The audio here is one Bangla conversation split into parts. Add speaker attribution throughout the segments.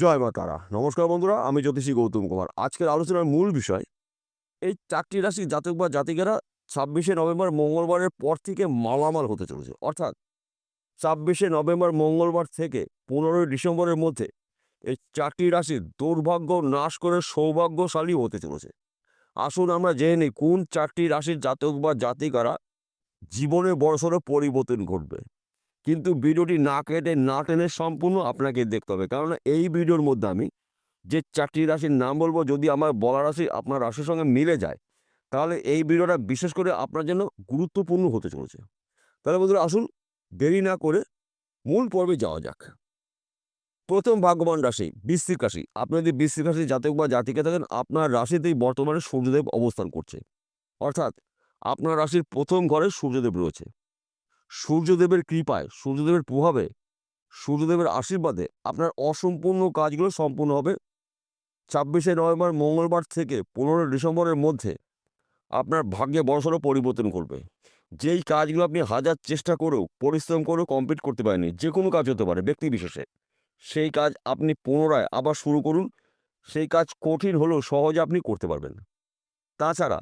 Speaker 1: জয় মা তারা। নমস্কার বন্ধুরা, আমি জ্যোতিষী গৌতম কুমার। আজকের আলোচনার মূল বিষয়, এই চারটি রাশি জাতক বা জাতিকেরা ছাব্বিশে নভেম্বর মঙ্গলবারের পর থেকে মালামাল হতে চলেছে। অর্থাৎ ছাব্বিশে নভেম্বর মঙ্গলবার থেকে পনেরোই ডিসেম্বরের মধ্যে এই চারটি রাশির দুর্ভাগ্য নাশ করে সৌভাগ্যশালী হতে চলেছে। আসুন আমরা জেনে নিই, কোন চারটি রাশির জাতক বা জাতিকারা জীবনে বড়সড় পরিবর্তন ঘটবে? কিন্তু ভিডিওটি না কেটে, না টেনে সম্পূর্ণ আপনাকে দেখতে হবে। কারণ এই ভিডিওর মধ্যে আমি যে চারটি রাশির নাম বলব, যদি আমার বলা রাশি আপনার রাশির সঙ্গে মিলে যায়, তাহলে এই ভিডিওটা বিশেষ করে আপনার জন্য গুরুত্বপূর্ণ হতে চলেছে। তাহলে বন্ধুরা আসুন, দেরি না করে মূল পর্বে যাওয়া যাক। প্রথম ভাগ্যবান রাশি, বৃশ্চিক রাশি। আপনি যদি বৃশ্চিক রাশি জাতক বা জাতিকে থাকেন, আপনার রাশিতেই বর্তমানে সূর্যদেব অবস্থান করছে। অর্থাৎ আপনার রাশির প্রথম ঘরে সূর্যদেব রয়েছে। সূর্যদেবের কৃপায়, সূর্যদেবের প্রভাবে, সূর্যদেবের আশীর্বাদে আপনার অসম্পূর্ণ কাজগুলো সম্পূর্ণ হবে। ছাব্বিশে নভেম্বর, মঙ্গলবার থেকে পনেরোই ডিসেম্বরের মধ্যে আপনার ভাগ্যে বড়সড় পরিবর্তন করবে যেই কাজগুলো আপনি হাজার চেষ্টা করেও পরিশ্রম করেও কমপ্লিট করতে পারেননি যে কোনো কাজ হতে পারে, ব্যক্তি বিশেষে, সেই কাজ আপনি পুনরায় আবার শুরু করুন। সেই কাজ কঠিন হলেও সহজে আপনি করতে পারবেন। তাছাড়া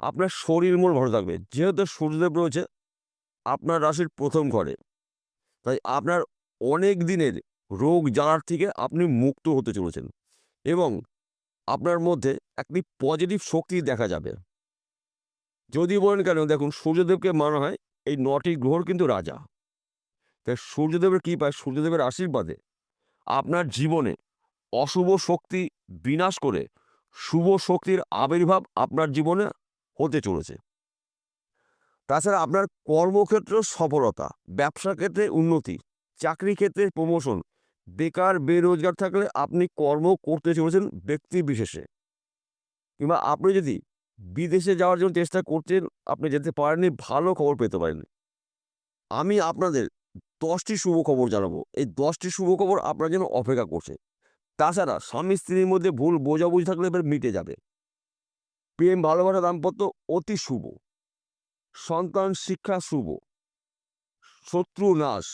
Speaker 1: আপনার শরীর মন ভালো থাকবে। যেহেতু সূর্যদেব রয়েছে আপনার রাশির প্রথম ঘরে। তাই আপনার অনেক দিনের রোগ জ্বালার থেকে আপনি মুক্ত হতে চলেছেন এবং আপনার মধ্যে একটি পজিটিভ শক্তি দেখা যাবে। যদি বলেন কেন? দেখুন, সূর্যদেবকে মানা হয় এই নটি গ্রহর কিন্তু রাজা। তাই সূর্যদেবের কী পায়? সূর্যদেবের আশীর্বাদে আপনার জীবনে অশুভ শক্তি বিনাশ করে শুভ শক্তির আবির্ভাব আপনার জীবনে হতে চলেছে। তাছাড়া আপনার কর্মক্ষেত্র সফলতা, ব্যবসা ক্ষেত্রে উন্নতি, চাকরি ক্ষেত্রে প্রমোশন বেকার, বেরোজগার থাকলে আপনি কর্ম করতে চলেছেন ব্যক্তি বিশেষে। কিংবা আপনি যদি বিদেশে যাওয়ার জন্য চেষ্টা করছেন, আপনি যেতে পারেননি, ভালো খবর পেতে পারেন আমি আপনাদের দশটি শুভ খবর জানাব। এই দশটি শুভ খবর আপনার জন্য অপেক্ষা করছে। তাছাড়া স্বামী স্ত্রীর মধ্যে ভুল বোঝাবুঝি থাকলে এবার মিটে যাবে। প্রেম, ভালোবাসা, দাম্পত্য অতি শুভ। সন্তান শিক্ষা শুভ। শত্রু নাশ।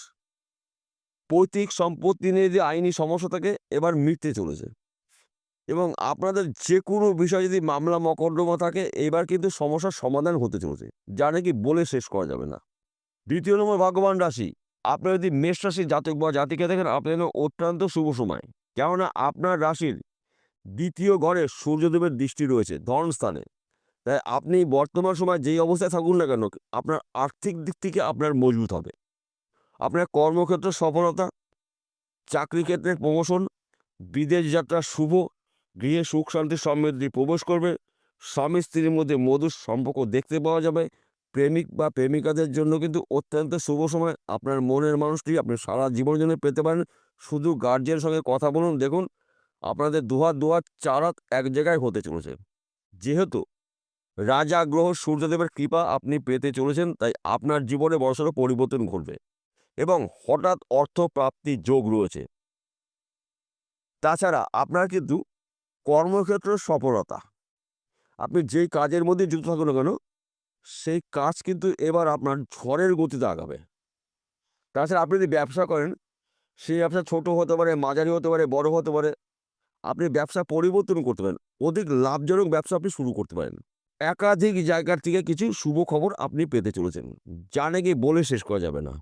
Speaker 1: পৈতৃক সম্পত্তি নিয়ে যে আইনি সমস্যা থাকে, এবার মিটতে চলেছে। এবং আপনাদের যে কোনো বিষয় যদি মামলা মকদ্দমা থাকে, এবার কিন্তু সমস্যার সমাধান হতে চলেছে। যা নাকি বলে শেষ করা যাবে না। দ্বিতীয় নম্বর, ভাগ্যবান রাশি। আপনি যদি মেষ রাশির জাতক বা জাতিকে দেখেন আপনার জন্য অত্যন্ত শুভ সময়। কেননা, আপনার রাশির দ্বিতীয় ঘরে সূর্যদেবের দৃষ্টি রয়েছে ধন স্থানে তাই আপনি বর্তমান সময় যেই অবস্থায় থাকুন না কেন, আপনার আর্থিক দিক থেকে আপনার মজবুত হবে। আপনার কর্মক্ষেত্রে সফলতা, চাকরি ক্ষেত্রে প্রমোশন, বিদেশ যাত্রা শুভ, গৃহে সুখ শান্তি সমৃদ্ধি প্রবেশ করবে, স্বামী স্ত্রীর মধ্যে মধুর সম্পর্ক দেখতে পাওয়া যাবে, প্রেমিক বা প্রেমিকাদের জন্য কিন্তু অত্যন্ত শুভ সময়। আপনার মনের মানুষটি আপনি সারা জীবনের জন্য পেতে পারেন। শুধু গার্জিয়ানের সঙ্গে কথা বলুন, দেখুন, আপনাদের দুহাত দুহাত, চার হাত এক জায়গায় হতে চলেছে। যেহেতু রাজা, গ্রহ, সূর্যদেবের কৃপা আপনি পেতে চলেছেন, তাই আপনার জীবনে বড়সড় পরিবর্তন ঘটবে। এবং হঠাৎ অর্থ প্রাপ্তির যোগ রয়েছে। তাছাড়া আপনার কিন্তু কর্মক্ষেত্র সফলতা। আপনি যেই কাজের মধ্যে যুক্ত থাকুন না কেন, সেই কাজ কিন্তু এবার আপনার ঝড়ের গতিতে আগাবে। তাছাড়া আপনি যদি ব্যবসা করেন, সেই ব্যবসা ছোট হতে পারে, মাঝারি হতে পারে, বড় হতে পারে, আপনি ব্যবসা পরিবর্তন করতে পারেন। অধিক লাভজনক ব্যবসা আপনি শুরু করতে পারেন। একাধিক জায়গার থেকে কিছু শুভ খবর আপনি পেতে চলেছেন। যা নাকি বলে শেষ করা যাবে না।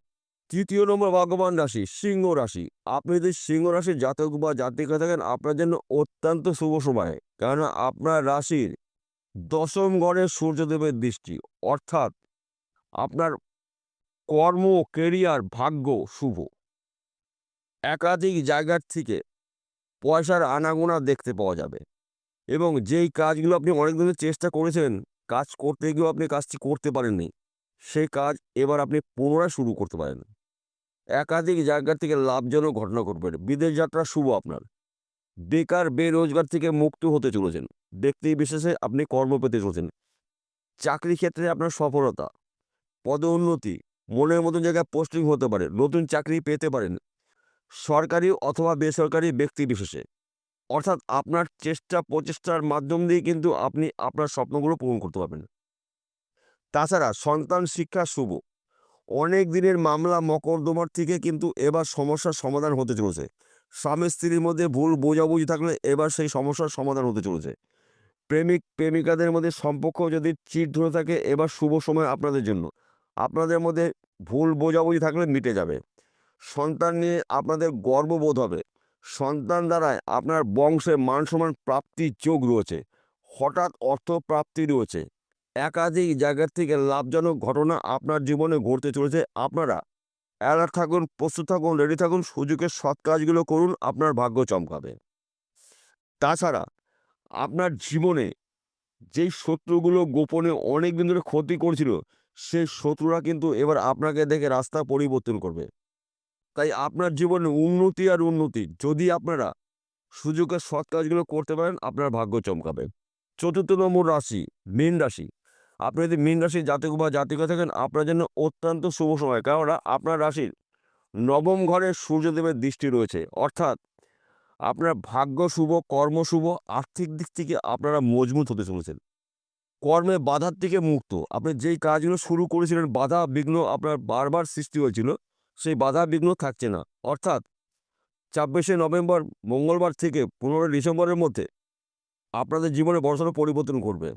Speaker 1: তৃতীয় নম্বর ভাগ্যবান রাশি, সিংহ রাশি। আপনি যদি সিংহ রাশির জাতক বা জাতিকা থাকেন, আপনার জন্য অত্যন্ত শুভ সময়। কেননা আপনার রাশির দশম ঘরে সূর্যদেবের দৃষ্টি। অর্থাৎ আপনার কর্ম কেরিয়ার ভাগ্য শুভ। একাধিক জায়গার থেকে পয়সার আনাগোনা দেখতে পাওয়া যাবে। এবং যেই কাজগুলো আপনি অনেক দিনের চেষ্টা করেছেন, কাজ করতে গিয়েও আপনি কাজটি করতে পারেননি, সেই কাজ এবার আপনি পুনরায় শুরু করতে পারেন। একাধিক জায়গার থেকে লাভজনক ঘটনা ঘটবে। বিদেশ যাত্রা শুভ আপনার। বেকার, বেরোজগার থেকে মুক্ত হতে চলেছেন। ব্যক্তি বিশেষে আপনি কর্ম পেতে চলেছেন। চাকরি ক্ষেত্রে আপনার সফলতা, পদোন্নতি, মনের মতন জায়গায় পোস্টিং হতে পারে, নতুন চাকরি পেতে পারেন। সরকারি অথবা বেসরকারি ব্যক্তি বিশেষে। অর্থাৎ আপনার চেষ্টা প্রচেষ্টার মাধ্যম দিয়ে কিন্তু আপনি আপনার স্বপ্নগুলো পূরণ করতে পারবেন। তাছাড়া সন্তান শিক্ষা শুভ। অনেক দিনের মামলা, মকদ্দমার থেকে কিন্তু এবার সমস্যার সমাধান হতে চলেছে। স্বামী স্ত্রীর মধ্যে ভুল বোঝাবুঝি থাকলে এবার সেই সমস্যার সমাধান হতে চলেছে। প্রেমিক, প্রেমিকাদের মধ্যে সম্পর্ক যদি চিট ধরে থাকে, এবার শুভ সময় আপনাদের জন্য। আপনাদের মধ্যে ভুল বোঝাবুঝি থাকলে মিটে যাবে। সন্তান নিয়ে আপনাদের গর্ববোধ হবে। সন্তান দ্বারায় আপনার বংশে মান সম্মান প্রাপ্তির যোগ রয়েছে। হঠাৎ অর্থ প্রাপ্তি রয়েছে। একাধিক জায়গার থেকে লাভজনক ঘটনা আপনার জীবনে ঘটতে চলেছে। আপনারা অ্যালার্ট থাকুন, প্রস্তুত থাকুন রেডি থাকুন, সুযোগের সৎ কাজগুলো করুন, আপনার ভাগ্য চমকাবে। তাছাড়া আপনার জীবনে যেই শত্রুগুলো গোপনে অনেক দিন ধরে ক্ষতি করছিল, সেই শত্রুরা কিন্তু এবার আপনাকে দেখে রাস্তা পরিবর্তন করবে। তাই আপনার জীবনে উন্নতি আর উন্নতি, যদি আপনারা সুযোগের সৎ কাজগুলো করতে পারেন, আপনার ভাগ্য চমকাবে। চতুর্থ নম্বর রাশি, মীন রাশি। আপনি যদি মীন রাশির জাতক বা জাতিকা থাকেন, আপনার জন্য অত্যন্ত শুভ সময়, কেননা আপনার রাশির নবম ঘরে সূর্যদেবের দৃষ্টি রয়েছে। অর্থাৎ আপনার ভাগ্য শুভ, কর্ম শুভ, আর্থিক দিক থেকে আপনারা মজবুত হতে চলেছেন। কর্মে বাধার থেকে মুক্ত। আপনি যেই কাজগুলো শুরু করেছিলেন, বাধা বিঘ্ন আপনার বারবার সৃষ্টি হয়েছিল। সেই বাধা বিঘ্ন থাকছে না। অর্থাৎ ছাব্বিশে নভেম্বর, মঙ্গলবার থেকে পনেরোই ডিসেম্বরের মধ্যে আপনাদের জীবনে বড়সড় পরিবর্তন করবে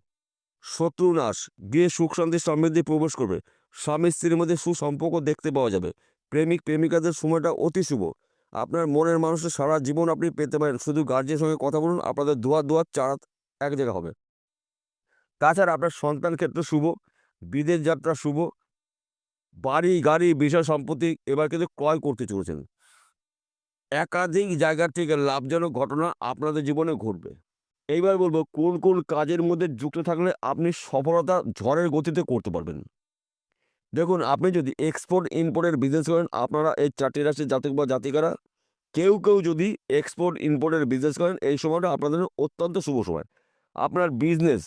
Speaker 1: শত্রু নাশ, গৃহে সুখ, শান্তি, সমৃদ্ধি প্রবেশ করবে। স্বামী, স্ত্রীর মধ্যে সুসম্পর্ক দেখতে পাওয়া যাবে। প্রেমিক, প্রেমিকাদের সময়টা অতি শুভ। আপনার মনের মানুষের সারা জীবন আপনি পেতে পারেন। শুধু গার্জের সঙ্গে কথা বলুন, আপনাদের দুয়ার দুয়ার চার এক জায়গা হবে। তাছাড়া আপনার সন্তান ক্ষেত্রে শুভ, বিদেশ যাত্রা শুভ বাড়ি, গাড়ি, বিষয়, সম্পত্তি এবার কিন্তু ক্রয় করতে চলেছেন। একাধিক জায়গা থেকে লাভজনক ঘটনা আপনাদের জীবনে ঘটবে। এইবার বলব, কোন কোন কাজের মধ্যে যুক্ত থাকলে আপনি সফলতা ঝড়ের গতিতে করতে পারবেন? দেখুন, আপনি যদি এক্সপোর্ট ইম্পোর্টের বিজনেস করেন, আপনারা এই চারটি রাশির জাতক বা জাতিকারা, কেউ কেউ যদি এক্সপোর্ট ইম্পোর্টের বিজনেস করেন, এই সময়টা আপনাদের অত্যন্ত শুভ সময়। আপনার বিজনেস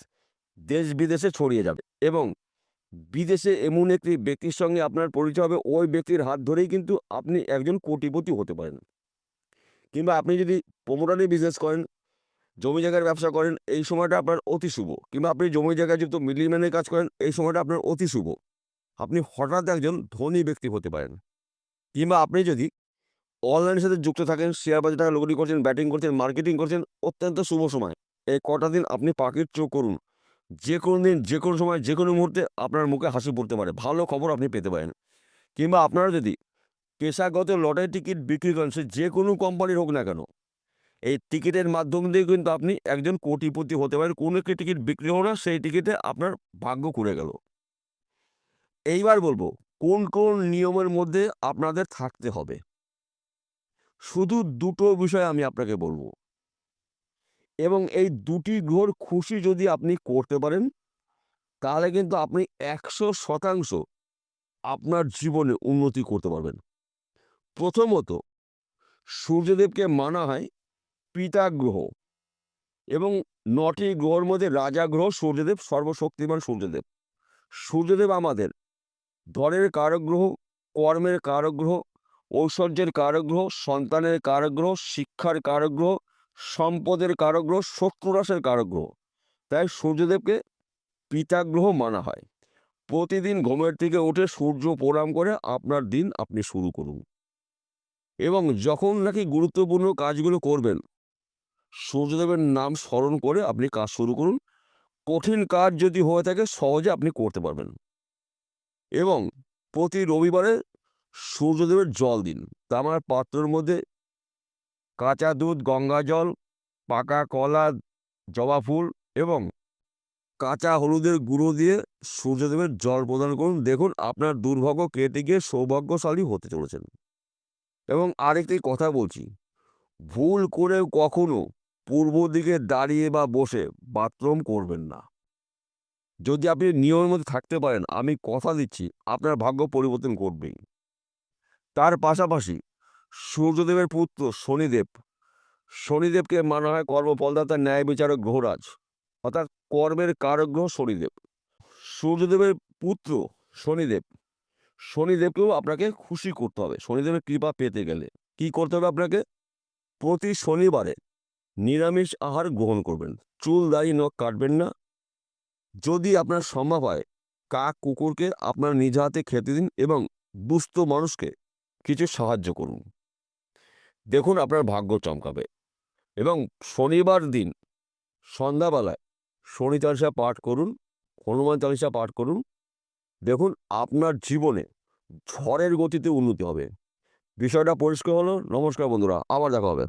Speaker 1: দেশ বিদেশে ছড়িয়ে যাবে এবং বিদেশে এমন একটি ব্যক্তির সঙ্গে আপনার পরিচয় হবে, ওই ব্যক্তির হাত ধরেই কিন্তু আপনি একজন কোটিপতি হতে পারেন। কিংবা আপনি যদি প্রমোটারি বিজনেস করেন, জমি জায়গার ব্যবসা করেন, এই সময়টা আপনার অতি শুভ। কিংবা আপনি জমি জায়গায় যুক্ত মিডলম্যানের কাজ করেন, এই সময়টা আপনার অতি শুভ। আপনি হঠাৎ একজন ধনী ব্যক্তি হতে পারেন। কিংবা আপনি যদি অনলাইনের সাথে যুক্ত থাকেন শেয়ার বাজার টাকা লোকটি করছেন ব্যাটিং করছেন মার্কেটিং করছেন, অত্যন্ত শুভ সময়। এই কটা দিন আপনি পাখির চোখ করুন। যে কোনো দিন যে কোনো সময় যে কোনো মুহূর্তে আপনার মুখে হাসি পড়তে পারে। ভালো খবর আপনি পেতে পারেন। কিংবা আপনারা যদি পেশাগত লটারি টিকিট বিক্রি করেন, সে যে কোনো কোম্পানির হোক না কেন, এই টিকিটের মাধ্যম দিয়ে কিন্তু আপনি একজন কোটিপতি হতে পারেন। কোনো একটি টিকিট বিক্রি হলো না, সেই টিকিটে আপনার ভাগ্য খুলে গেল। এইবার বলব, কোন কোন নিয়মের মধ্যে আপনাদের থাকতে হবে? শুধু দুটো বিষয় আমি আপনাকে বলব। এবং এই দুটি গ্রহর খুশি যদি আপনি করতে পারেন, তাহলে কিন্তু আপনি একশো শতাংশ আপনার জীবনে উন্নতি করতে পারবেন। প্রথমত, সূর্যদেবকে মানা হয় পিতা গ্রহ এবং নটি গ্রহর মধ্যে রাজা গ্রহ সূর্যদেব, সর্বশক্তিমান সূর্যদেব। সূর্যদেব আমাদের ধনের কারক গ্রহ, কর্মের কারক গ্রহ ঐশ্বর্যের কারক গ্রহ, সন্তানের কারক গ্রহ, শিক্ষার কারক গ্রহ সম্পদের কারগ্রহ শত্রুরাসের কারক গ্রহ তাই সূর্যদেবকে পিতাগ্রহ মানা হয়। প্রতিদিন ঘুমের থেকে উঠে সূর্য প্রণাম করে আপনার দিন আপনি শুরু করুন। এবং যখন নাকি গুরুত্বপূর্ণ কাজগুলো করবেন, সূর্যদেবের নাম স্মরণ করে আপনি কাজ শুরু করুন। কঠিন কাজ যদি হয়ে থাকে, সহজে আপনি করতে পারবেন। এবং প্রতি রবিবারে সূর্যদেবের জল দিন। তামার পাত্রের মধ্যে কাঁচা দুধ, গঙ্গা জল, পাকা কলা, জবা ফুল এবং কাঁচা হলুদের গুঁড়ো দিয়ে সূর্যদেবের জল প্রদান করুন। দেখুন, আপনার দুর্ভাগ্য কেটে গিয়ে সৌভাগ্যশালী হতে চলেছেন। এবং আরেকটি কথা বলছি, ভুল করেও কখনো পূর্ব দিকে দাঁড়িয়ে বা বসে বাথরুম করবেন না। যদি আপনি নিয়মের মধ্যে থাকতে পারেন, আমি কথা দিচ্ছি, আপনার ভাগ্য পরিবর্তন করবেই। তার পাশাপাশি সূর্যদেবের পুত্র শনিদেব। শনিদেবকে মানা হয় কর্মফলদাতা ন্যায় বিচারক গ্রহরাজ অর্থাৎ কর্মের কারক গ্রহ শনিদেব। সূর্যদেবের পুত্র শনিদেব। শনিদেবকেও আপনাকে খুশি করতে হবে। শনিদেবের কৃপা পেতে গেলে। কি করতে হবে আপনাকে? প্রতি শনিবারে নিরামিষ আহার গ্রহণ করবেন। চুল, দাড়ি, নখ কাটবেন না। যদি আপনার সম্ভব হয়, কাক, কুকুরকে আপনার নিজ হাতে খেতে দিন এবং দুস্থ মানুষকে কিছু সাহায্য করুন। দেখুন আপনার ভাগ্য চমকাবে। এবং শনিবার দিন সন্ধ্যাবেলায় শনি চালিসা পাঠ করুন, হনুমান চালিসা পাঠ করুন, দেখুন আপনার জীবনে ঝড়ের গতিতে উন্নতি হবে। বিষয়টা পরিষ্কার হলো, নমস্কার বন্ধুরা, আবার দেখা হবে।